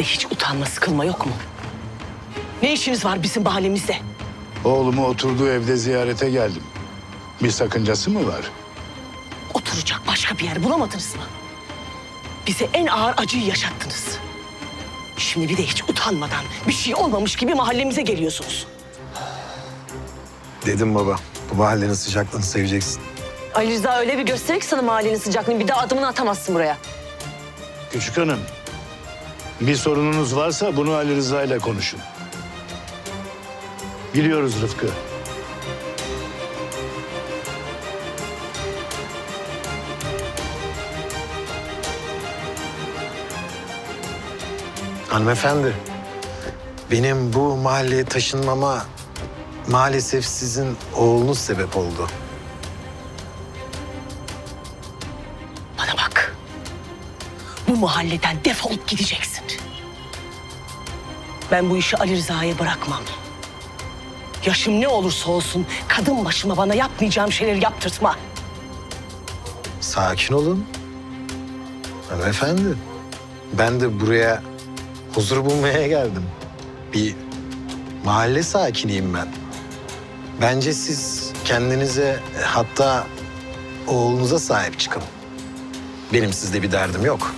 Sizde hiç utanma sıkılma yok mu? Ne işiniz var bizim mahallemizde? Oğlumu oturduğu evde ziyarete geldim. Bir sakıncası mı var? Oturacak başka bir yer bulamadınız mı? Bize en ağır acıyı yaşattınız. Şimdi bir de hiç utanmadan bir şey olmamış gibi mahallemize geliyorsunuz. Dedim baba, bu mahallenin sıcaklığını seveceksin. Ali Rıza öyle bir gösterir ki sana mahallenin sıcaklığını bir daha adımını atamazsın buraya. Küçük hanım, bir sorununuz varsa bunu Ali Rıza ile konuşun. Biliyoruz Rıfkı. Hanımefendi, benim bu mahalleye taşınmama maalesef sizin oğlunuz sebep oldu. Mahalleden defolup gideceksin. Ben bu işi Ali Rıza'ya bırakmam. Yaşım ne olursa olsun kadın başıma bana yapmayacağım şeyleri yaptırtma. Sakin olun. Hanımefendi, ben de buraya huzur bulmaya geldim. Bir mahalle sakiniyim ben. Bence siz kendinize hatta oğlunuza sahip çıkın. Benim sizde bir derdim yok.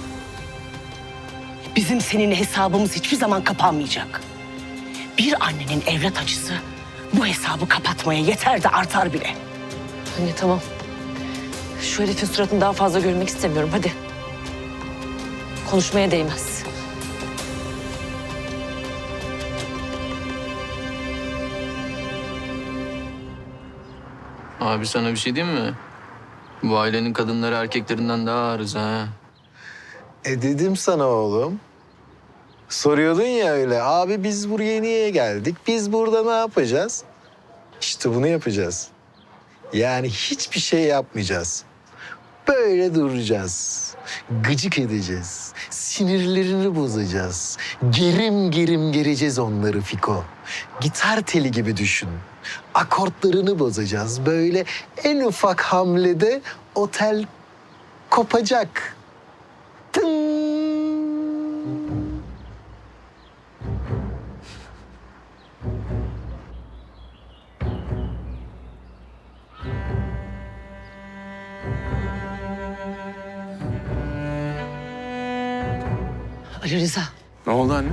Bizim seninle hesabımız hiçbir zaman kapanmayacak. Bir annenin evlat acısı bu hesabı kapatmaya yeter de artar bile. Anne tamam. Şu herifin suratını daha fazla görmek istemiyorum hadi. Konuşmaya değmez. Abi sana bir şey diyeyim mi? Bu ailenin kadınları erkeklerinden daha ağırız ha. E dedim sana oğlum. Soruyordun ya öyle. Abi biz buraya niye geldik? Biz burada ne yapacağız? İşte bunu yapacağız. Yani hiçbir şey yapmayacağız. Böyle duracağız. Gıcık edeceğiz. Sinirlerini bozacağız. Gerim gerim gereceğiz onları Fiko. Gitar teli gibi düşün. Akortlarını bozacağız. Böyle en ufak hamlede otel kopacak. Ali Rıza, Ne oldu anne?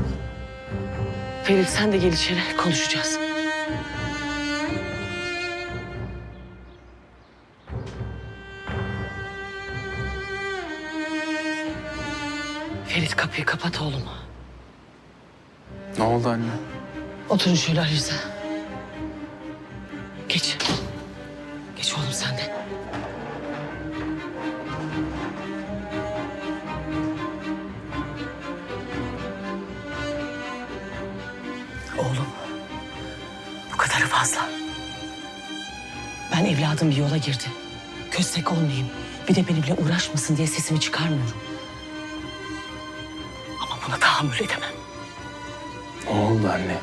Ferit sen de gel içeri konuşacağız. Ferit kapıyı kapat oğlum. Ne oldu anne? Oturun şöyle Ali Rıza. Geç. Fazla. Ben evladım bir yola girdi. Köstek olmayayım. Bir de benimle uğraşmasın diye sesimi çıkarmıyorum. Ama buna tahammül edemem. Ne oldu anne?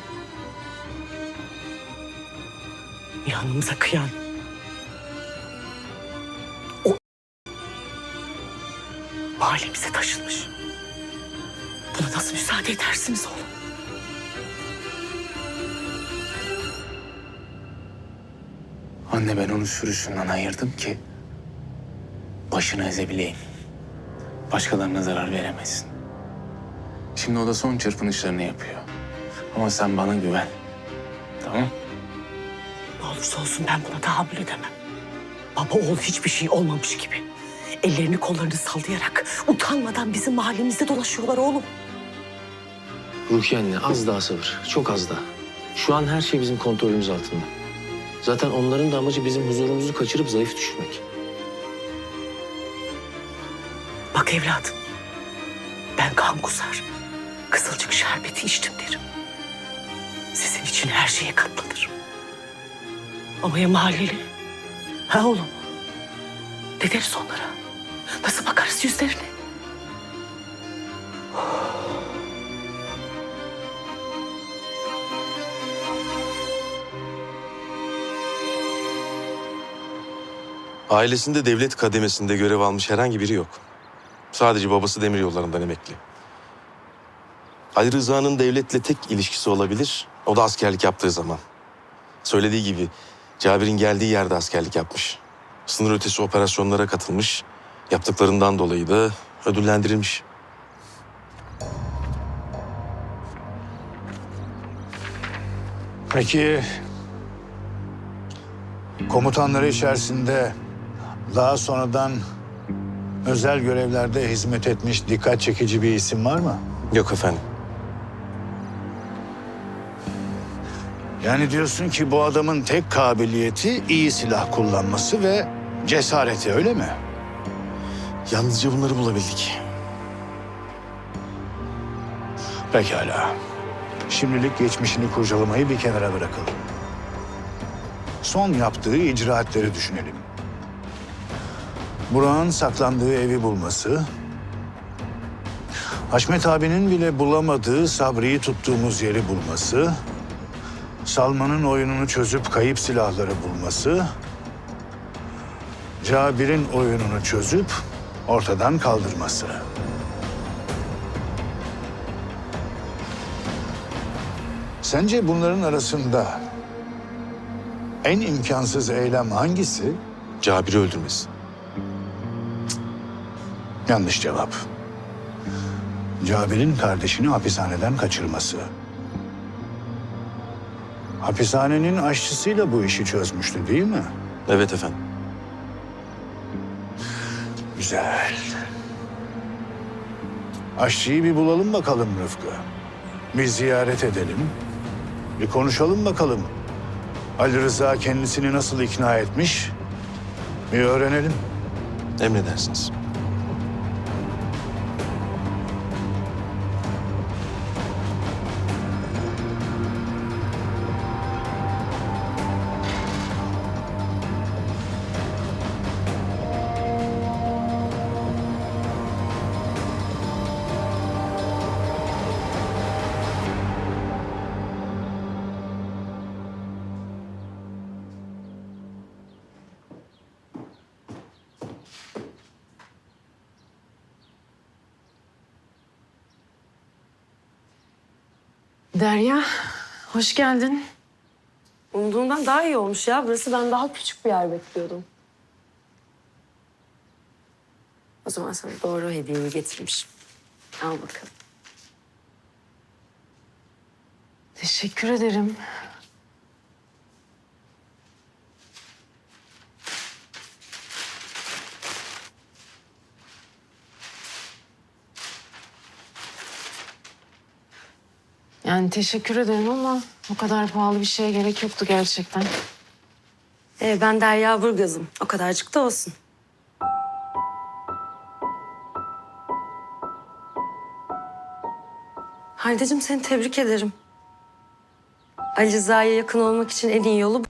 Yanımıza kıyan. O mahallemize taşınmış. Buna nasıl müsaade edersiniz oğlum? Anne ben onu sürüsünden ayırdım ki başını ezebileyim. Başkalarına zarar veremesin. Şimdi o da son çırpınışlarını yapıyor. Ama sen bana güven. Tamam? Ne olursa olsun ben buna tahammül edemem. Baba oğul hiçbir şey olmamış gibi. Ellerini kollarını sallayarak utanmadan bizim mahallemizde dolaşıyorlar oğlum. Rukiye anne az daha sabır. Çok az daha. Şu an her şey bizim kontrolümüz altında. Zaten onların da amacı bizim huzurumuzu kaçırıp zayıf düşürmek. Bak evladım. Ben kan kusar. Kızılcık şerbeti içtim derim. Sizin için her şeye katlanırım. Ama ya mahalleli? Ha oğlum? Ne deriz onlara? Nasıl bakarız yüzlerine? Ailesinde devlet kademesinde görev almış herhangi biri yok. Sadece babası demir yollarından emekli. Ali Rıza'nın devletle tek ilişkisi olabilir. O da askerlik yaptığı zaman. Söylediği gibi Cabir'in geldiği yerde askerlik yapmış. Sınır ötesi operasyonlara katılmış. Yaptıklarından dolayı da ödüllendirilmiş. Peki komutanları içerisinde daha sonradan özel görevlerde hizmet etmiş dikkat çekici bir isim var mı? Yok efendim. Yani diyorsun ki bu adamın tek kabiliyeti iyi silah kullanması ve cesareti öyle mi? Yalnızca bunları bulabildik. Pekala. Şimdilik geçmişini kurcalamayı bir kenara bırakalım. Son yaptığı icraatleri düşünelim. Burak'ın saklandığı evi bulması, Haşmet abinin bile bulamadığı Sabri'yi tuttuğumuz yeri bulması, Salman'ın oyununu çözüp kayıp silahları bulması, Cabir'in oyununu çözüp ortadan kaldırması. Sence bunların arasında en imkansız eylem hangisi? Cabir'i öldürmesi. Yanlış cevap. Cabir'in kardeşini hapishaneden kaçırması. Hapishanenin aşçısıyla bu işi çözmüştü değil mi? Evet efendim. Güzel. Aşçıyı bir bulalım bakalım Rıfkı. Bir ziyaret edelim. Bir konuşalım bakalım. Ali Rıza kendisini nasıl ikna etmiş? Bir öğrenelim. Emredersiniz. Derya, hoş geldin. Umduğumdan daha iyi olmuş ya. Burası ben daha küçük bir yer bekliyordum. O zaman sana doğru hediyeyi getirmişim. Al bakalım. Teşekkür ederim. Yani teşekkür ederim ama o kadar pahalı bir şeye gerek yoktu gerçekten. Ee, ben Derya Burgaz'ım. O kadarcık da olsun. Halideciğim seni tebrik ederim. Ali Rıza'ya yakın olmak için en iyi yolu bu.